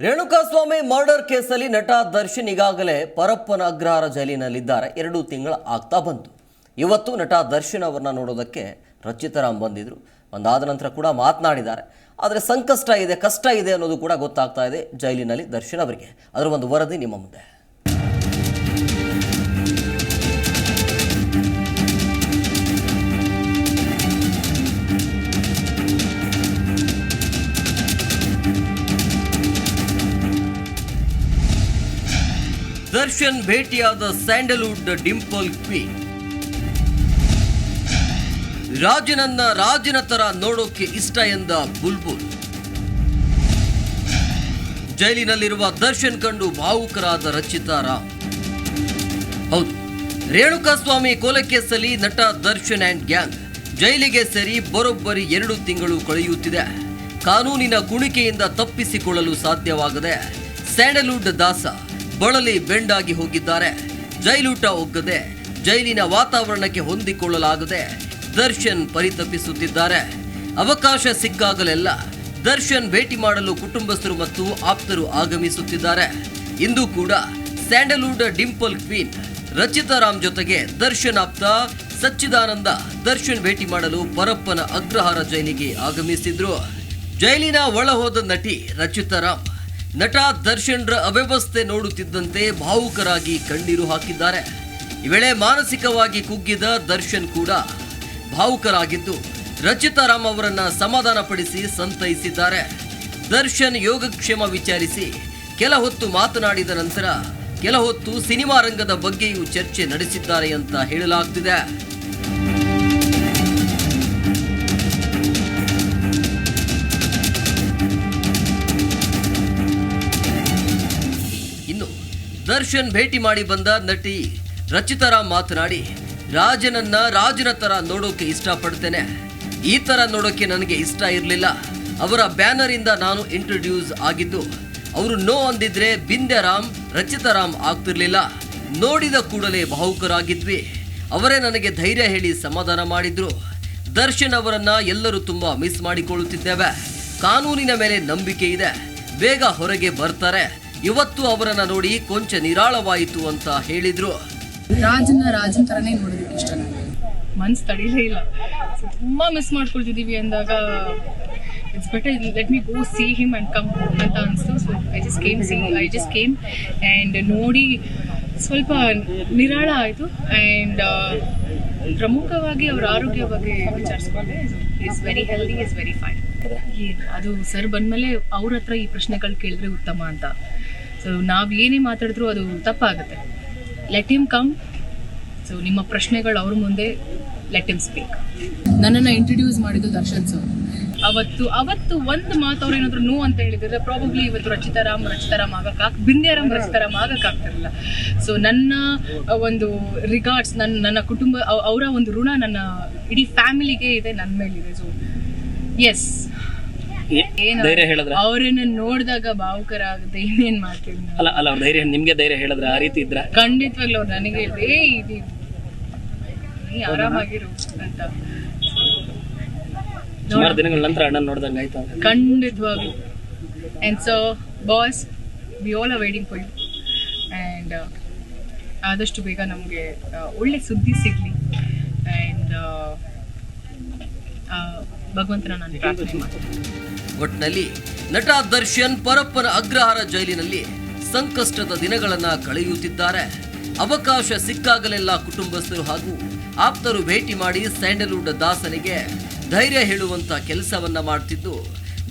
Renukaswamy murder ಕೇಸಲ್ಲಿ ನಟ ದರ್ಶನ್ ಈಗಾಗಲೇ ಪರಪ್ಪನ ಅಗ್ರಹಾರ ಜೈಲಿನಲ್ಲಿದ್ದಾರೆ. ಎರಡು ತಿಂಗಳ ಆಗ್ತಾ ಬಂತು. ಇವತ್ತು ನಟ ದರ್ಶನ್ ಅವರನ್ನ ನೋಡೋದಕ್ಕೆ ರಚಿತಾರಾಮ್ ಬಂದಿದ್ರು. ಒಂದಾದ ನಂತರ ಕೂಡ ಮಾತನಾಡಿದ್ದಾರೆ. ಆದರೆ ಸಂಕಷ್ಟ ಇದೆ, ಕಷ್ಟ ಇದೆ ಅನ್ನೋದು ಕೂಡ ಗೊತ್ತಾಗ್ತಾ ಇದೆ ಜೈಲಿನಲ್ಲಿ ದರ್ಶನ್ ಅವರಿಗೆ. ಅದರ ಒಂದು ವರದಿ ನಿಮ್ಮ ಮುಂದೆ. ದರ್ಶನ್ ಭೇಟಿಯಾದ ಸ್ಯಾಂಡಲ್ವುಡ್ ಡಿಂಪಲ್ ಕ್ವೀನ್. ರಾಜನನ್ನ ರಾಜನ ತರ ನೋಡೋಕೆ ಇಷ್ಟ ಎಂದ ಬುಲ್ಬುಲ್. ಜೈಲಿನಲ್ಲಿರುವ ದರ್ಶನ್ ಕಂಡು ಭಾವುಕರಾದ ರಚಿತಾ ರಾಮ್. ಹೌದು, ರೇಣುಕಾಸ್ವಾಮಿ ಕೊಲೆ ಕೇಸಲ್ಲಿ ನಟ ದರ್ಶನ್ ಅಂಡ್ ಗ್ಯಾಂಗ್ ಜೈಲಿಗೆ ಸೇರಿ ಬರೋಬ್ಬರಿ ಎರಡು ತಿಂಗಳು ಕಳೆಯುತ್ತಿದೆ. ಕಾನೂನಿನ ಕುಣಿಕೆಯಿಂದ ತಪ್ಪಿಸಿಕೊಳ್ಳಲು ಸಾಧ್ಯವಾಗದೆ ಸ್ಯಾಂಡಲ್ವುಡ್ ದಾಸ ಬಳಲಿ ಬೆಂಡಾಗಿ ಹೋಗಿದ್ದಾರೆ. ಜೈಲೂಟ ಒಗ್ಗದೆ, ಜೈಲಿನ ವಾತಾವರಣಕ್ಕೆ ಹೊಂದಿಕೊಳ್ಳಲಾಗದೆ ದರ್ಶನ್ ಪರಿತಪಿಸುತ್ತಿದ್ದಾರೆ. ಅವಕಾಶ ಸಿಕ್ಕಾಗಲೆಲ್ಲ ದರ್ಶನ್ ಭೇಟಿ ಮಾಡಲು ಕುಟುಂಬಸ್ಥರು ಮತ್ತು ಆಪ್ತರು ಆಗಮಿಸುತ್ತಿದ್ದಾರೆ. ಇಂದು ಕೂಡ sandalwood dimple queen Rachita Ram ಜೊತೆಗೆ ದರ್ಶನ್ ಆಪ್ತ ಸಚ್ಚಿದಾನಂದ ದರ್ಶನ್ ಭೇಟಿ ಮಾಡಲು ಪರಪ್ಪನ ಅಗ್ರಹಾರ ಜೈಲಿಗೆ ಆಗಮಿಸಿದ್ರು. ಜೈಲಿನ ಒಳಹೋದ ನಟಿ ರಚಿತಾ ರಾಮ್ ನಟ ದರ್ಶನ್ರ ಅವ್ಯವಸ್ಥೆ ನೋಡುತ್ತಿದ್ದಂತೆ ಭಾವುಕರಾಗಿ ಕಣ್ಣೀರು ಹಾಕಿದ್ದಾರೆ. ಈ ವೇಳೆ ಮಾನಸಿಕವಾಗಿ ಕುಗ್ಗಿದ ದರ್ಶನ್ ಕೂಡ ಭಾವುಕರಾಗಿದ್ದು, ರಚಿತಾ ರಾಮ್ ಅವರನ್ನ ಸಮಾಧಾನಪಡಿಸಿ ಸಂತೈಸಿದ್ದಾರೆ. ದರ್ಶನ್ ಯೋಗಕ್ಷೇಮ ವಿಚಾರಿಸಿ ಕೆಲ ಹೊತ್ತು ಮಾತನಾಡಿದ ನಂತರ, ಕೆಲ ಹೊತ್ತು ಸಿನಿಮಾ ರಂಗದ ಬಗ್ಗೆಯೂ ಚರ್ಚೆ ನಡೆಸಿದ್ದಾರೆ ಅಂತ ಹೇಳಲಾಗ್ತಿದೆ. ದರ್ಶನ್ ಭೇಟಿ ಮಾಡಿ ಬಂದ ನಟಿ ರಚಿತಾರಾಮ್ ಮಾತನಾಡಿ, ರಾಜನನ್ನ ರಾಜನ ತರ ನೋಡೋಕೆ ಇಷ್ಟಪಡ್ತೇನೆ. ಈ ತರ ನೋಡೋಕೆ ನನಗೆ ಇಷ್ಟ ಇರಲಿಲ್ಲ. ಅವರ ಬ್ಯಾನರ್ ಇಂದ ನಾನು ಇಂಟ್ರೊಡ್ಯೂಸ್ ಆಗಿದ್ದು, ಅವರು ನೋ ಅಂದಿದ್ರೆ ಬಿಂದ್ಯರಾಮ್ ರಚಿತಾರಾಮ್ ಆಗ್ತಿರ್ಲಿಲ್ಲ. ನೋಡಿದ ಕೂಡಲೇ ಭಾವುಕರಾಗಿದ್ವಿ. ಅವರೇ ನನಗೆ ಧೈರ್ಯ ಹೇಳಿ ಸಮಾಧಾನ ಮಾಡಿದ್ರು. ದರ್ಶನ್ ಅವರನ್ನ ಎಲ್ಲರೂ ತುಂಬಾ ಮಿಸ್ ಮಾಡಿಕೊಳ್ಳುತ್ತಿದ್ದೇವೆ. ಕಾನೂನಿನ ಮೇಲೆ ನಂಬಿಕೆ ಇದೆ. ಬೇಗ ಹೊರಗೆ ಬರ್ತಾರೆ. ಇವತ್ತು ಅವರನ್ನ ನೋಡಿ ಕೊಂಚ ನಿರಾಳವಾಯಿತು ಅಂತ ಹೇಳಿದ್ರು. ರಾಜನ ರಾಜನ್ ತರನೇ ನೋಡೋದಕ್ಕೆ ಇಷ್ಟ ಮನ್ಸ್ ತಡೀಲೇ ಇಲ್ಲ. ತುಂಬಾ ಮಿಸ್ ಮಾಡ್ಕೊಳ್ತಿದೀವಿ ಅಂದಾಗ it's better let me go see him and come ಅಂತ ಅನಿಸ್ತು. So I just came see I just came and ನೋಡಿ ಸ್ವಲ್ಪ ನಿರಾಳ ಆಯಿತು. ಆ್ಯಂಡ್ ಪ್ರಮುಖವಾಗಿ ಅವರ ಆರೋಗ್ಯ ಬಗ್ಗೆ ವಿಚಾರಿಸ್ಕೊಂಡೆ is very healthy is very fine ಅದು ಸರ್ ಬಂದಮೇಲೆ ಅವ್ರ ಹತ್ರ ಈ ಪ್ರಶ್ನೆಗಳು ಕೇಳಿದ್ರೆ ಉತ್ತಮ ಅಂತ. ಸೊ ನಾವು ಏನೇ ಮಾತಾಡಿದ್ರು ಅದು ತಪ್ಪಾಗುತ್ತೆ. ಲೆಟ್ ಹಿಮ್ ಕಮ್ ಸೊ ನಿಮ್ಮ ಪ್ರಶ್ನೆಗಳು ಅವ್ರ ಮುಂದೆ ಲೆಟ್ ಹಿಮ್ ಸ್ಪೀಕ್ ನನ್ನನ್ನು ಇಂಟ್ರೊಡ್ಯೂಸ್ ಮಾಡಿದ್ದು ದರ್ಶನ್ ಸರ್ ಅವತ್ತು ಅವತ್ತು ಒಂದು ಮಾತು ಅವ್ರು ಏನಾದ್ರು ನೋ ಅಂತ ಹೇಳಿದ್ರೆ ಪ್ರಾಬಬ್ಲಿ ಇವತ್ತು ರಚಿತಾರಾಮ್ ರಚಿತಾರಾಮ್ ಆಗಕ್ಕೆ ಆಗ್ ಬಿಂದ್ಯಾರಾಮ್ ರಚಿತಾರಾಮ್ ಆಗಕ್ಕೆ ಆಗ್ತಿರಲಿಲ್ಲ ಸೊ ನನ್ನ ಒಂದು ರಿಗಾರ್ಡ್ಸ್ ನನ್ನ ನನ್ನ ಕುಟುಂಬ ಅವ್- ಅವರ ಒಂದು ಋಣ ನನ್ನ ಇಡೀ ಫ್ಯಾಮಿಲಿಗೆ ಇದೆ ನನ್ನ ಮೇಲಿದೆ. ಸೊ ಎಸ್ ಧೈರ್ಯ ಹೇಳಿದ್ರ? ಅವರನ್ನ ನೋಡಿದಾಗ ಭಾವುಕರ ಆಗುತ್ತೆ ಏನೇನ್ ಮಾಡ್ತೀವಿ ನಾವು. ಅಲ್ಲ ಅಲ್ಲ ಅವ್ರ ಧೈರ್ಯ ನಿಮ್ಗೆ ಧೈರ್ಯ ಹೇಳಿದ್ರ ಆ ರೀತಿ ಇದ್ರ? ಖಂಡಿತವಾಗ್ಲೂ ಅವ್ರು ನನಗೆ ಹೇಳಿದ್ರು, ಏ ಇದು ನೀ ಆರಾಮಾಗಿರು ಅಂತ. ಸುಮಾರು ದಿನಗಳ ನಂತರ ಅಣ್ಣನ ನೋಡ್ದಂಗ ಆಯ್ತು ಖಂಡಿತವಾಗ್ಲೂ. And and so boss we all are waiting full and ಆದಷ್ಟು ಬೇಗ ನಮಗೆ ಒಳ್ಳೆ ಸುದ್ದಿ ಸಿಗಲಿ. ಆ್ಯಂಡ್ ಭಗವಂತನ ನಾನು ಪ್ರಾರ್ಥನೆ ಮಾಡ್ತೀನಿ. ಒಟ್ನಲ್ಲಿ ನಟ ದರ್ಶನ್ ಪರಪ್ಪನ ಅಗ್ರಹಾರ ಜೈಲಿನಲ್ಲಿ ಸಂಕಷ್ಟದ ದಿನಗಳನ್ನ ಕಳೆಯುತ್ತಿದ್ದಾರೆ. ಅವಕಾಶ ಸಿಕ್ಕಾಗಲೆಲ್ಲ ಕುಟುಂಬಸ್ಥರು ಹಾಗೂ ಆಪ್ತರು ಭೇಟಿ ಮಾಡಿ ಸ್ಯಾಂಡಲ್ವುಡ್ ದಾಸನಿಗೆ ಧೈರ್ಯ ಹೇಳುವಂತ ಕೆಲಸವನ್ನ ಮಾಡ್ತಿದ್ದು.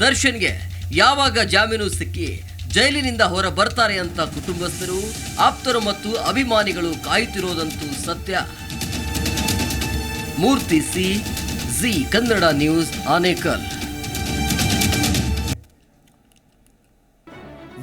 ದರ್ಶನ್ಗೆ ಯಾವಾಗ ಜಾಮೀನು ಸಿಕ್ಕಿ ಜೈಲಿನಿಂದ ಹೊರ ಬರ್ತಾರೆ ಅಂತ ಕುಟುಂಬಸ್ಥರು, ಆಪ್ತರು ಮತ್ತು ಅಭಿಮಾನಿಗಳು ಕಾಯುತ್ತಿರೋದಂತೂ ಸತ್ಯ. Murthy C Zee Kannada news Anekal.